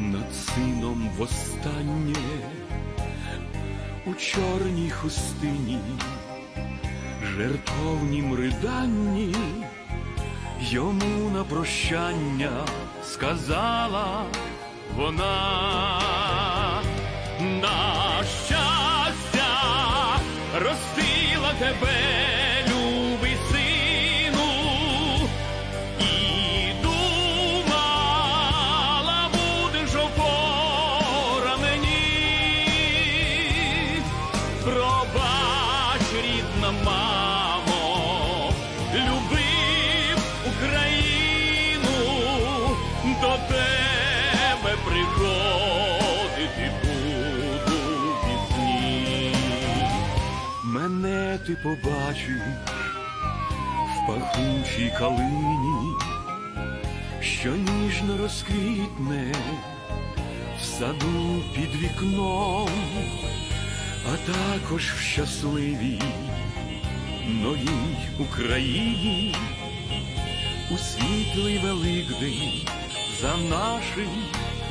над сином востаннє у чорній хустині, жертовнім риданні, йому на прощання сказала вона. На щастя ростила тебе, Пробач, рідна мамо, любив Україну, до тебе приходити буду пісні. Мене ти побачив в пахучій калині, що ніжно розквітне в саду під вікном а також в щасливій новій Україні, у світлий Великдень за нашим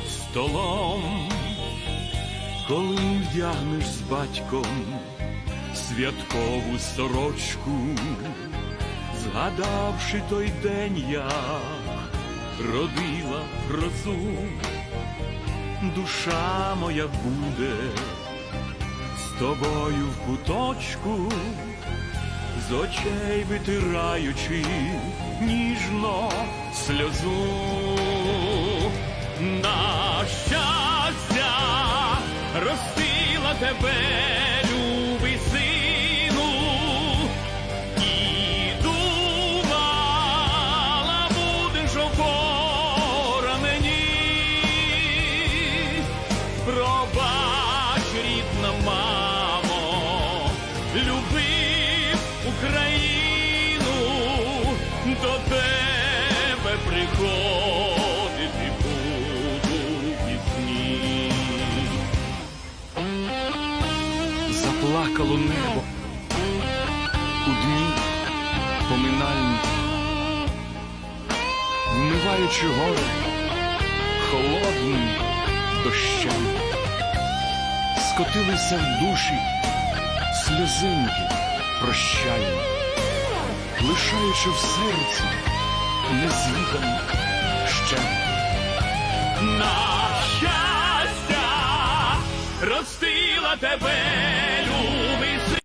столом, коли вдягнеш з батьком святкову сорочку, згадавши той день, як родила грозу, душа моя буде тобою в куточку, з очей витираючи ніжно сльозу. На щастя ростила тебе. Пробач, Заплакало небо. У дні поминальні, вмиваючи горе холодним дощем, скотилися в душі сльозинки прощальні, лишаючи в серці незвіданий ще. На щастя ростила тебе,